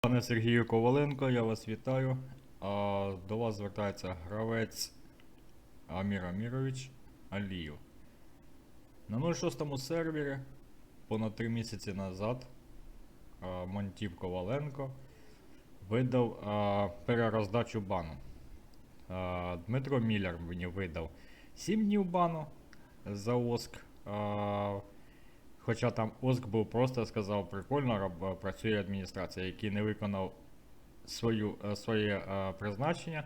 Пане Сергію Коваленко, я вас вітаю. А, до вас звертається гравець Амір Амірович Аліїв. На 06 сервері понад 3 місяці назад а, Монтів Коваленко видав а, перероздачу бану. А, Дмитро Міллер мені видав 7 днів бану за ОСК. А, Хоча там ОСК був просто сказав, прикольно працює адміністрація, який не виконав свою, е, своє е, призначення,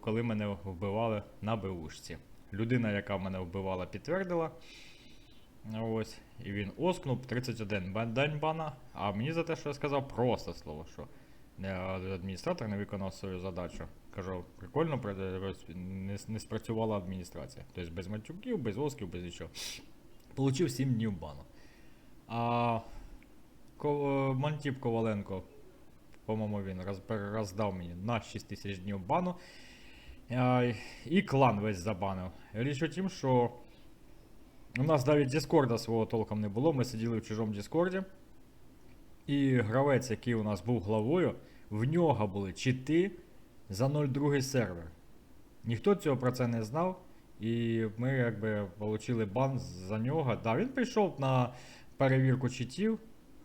коли мене вбивали на БУшці. Людина, яка мене вбивала, підтвердила. Ось, і він оскнув 31 день бана, а мені за те, що я сказав, просто слово, що е, адміністратор не виконав свою задачу. Кажу, прикольно, не спрацювала адміністрація. Тобто без матюків, без осків, без нічого. Получив 7 днів бану. А Ко- Мантіп Коваленко, по-моєму, він роз, роздав мені на 6 тисяч днів бану. А, і клан весь забанив. Річ у тім, що у нас навіть Діскорда свого толком не було. Ми сиділи в чужому Діскорді. І гравець, який у нас був главою, в нього були чити за 0,2 сервер. Ніхто цього про це не знав. І ми якби отримали бан за нього. Да, він прийшов на перевірку читів,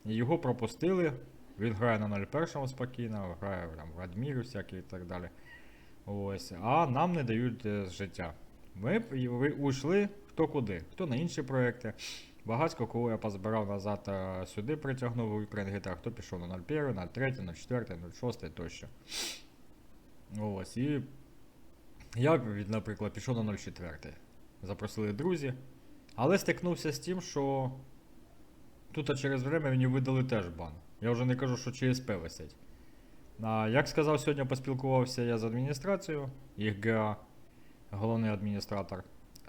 його пропустили. Він грає на 01 спокійно, грає там, в Адмірі всякі і так далі. Ось. А нам не дають е, життя. Ми ушли хто куди, хто на інші проекти. Багатько кого я позбирав назад е, сюди, притягнув у Ukraine GTA, хто пішов на 01, на 03, на 04, 06 тощо. Ось. І я, наприклад, пішов на 04. Запросили друзі. Але стикнувся з тим, що тут через время мені видали теж бан. Я вже не кажу, що ЧСП висить. А, як сказав сьогодні, поспілкувався я з адміністрацією, їх ГА, головний адміністратор,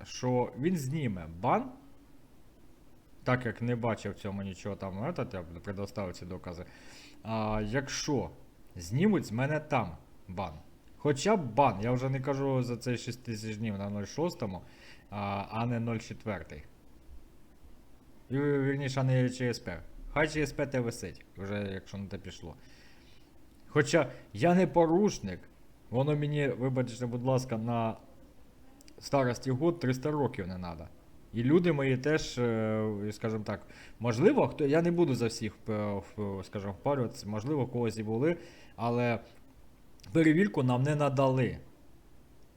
що він зніме бан. Так як не бачив цьому нічого там, этот, я предоставив ці докази. А, якщо знімуть з мене там бан. Хоча б бан, я вже не кажу за цей 6 тисяч днів на 0,6, а, не 0,4. І, Вірніше, а не ЧСП. Хай ЧСП те висить, вже якщо на те пішло. Хоча я не порушник, воно мені, вибачте, будь ласка, на старості год 300 років не треба. І люди мої теж, е, скажімо так, можливо, хто я не буду за всіх, е, скажімо, впарюватися, можливо, когось і були, але перевірку нам не надали.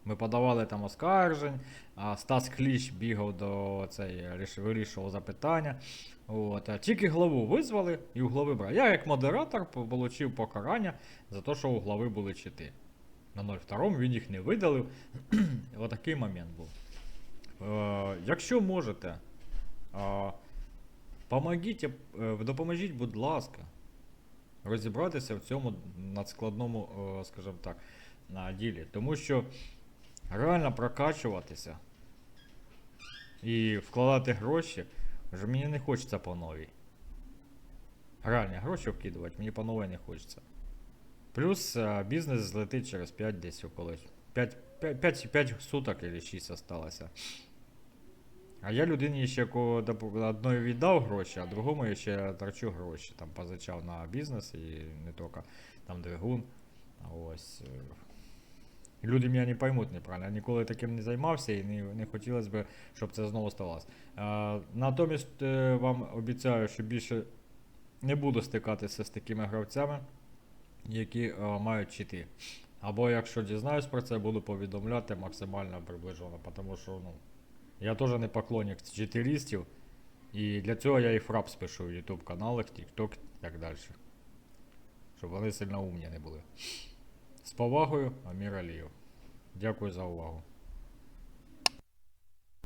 Ми подавали там оскаржень, а Стас Кліч бігав до цей, вирішував запитання. От, а тільки главу визвали і у глави брали. Я як модератор отримав покарання за те, що у глави були чити. На 02 він їх не видалив. Отакий момент був. Е, якщо можете, е, допоможіть, будь ласка, розібратися в цьому надскладному, е, скажімо так, на ділі. Тому що реально прокачуватися і вкладати гроші, вже мені не хочеться по новій. Реальні гроші вкидувати, мені по новій не хочеться. Плюс е, бізнес злетить через 5 десь около 5, 5, 5, 5 суток або 6 осталося. А я людині ще ко- доп- одної віддав гроші, а другому я ще торчу гроші. Там позичав на бізнес і не тільки там двигун. Ось. е. Люди мене не поймуть неправильно. Я ніколи таким не займався і не, не хотілося б, щоб це знову сталося. Е, натомість вам обіцяю, що більше не буду стикатися з такими гравцями, які е, мають чити. Або якщо дізнаюсь про це, буду повідомляти максимально приближено, тому що ну, я теж не поклонник читерістів. І для цього я і фрап спишу в YouTube каналах, TikTok і так далі. Щоб вони сильно умні не були. З повагою, Амір Алієв. Дякую за увагу.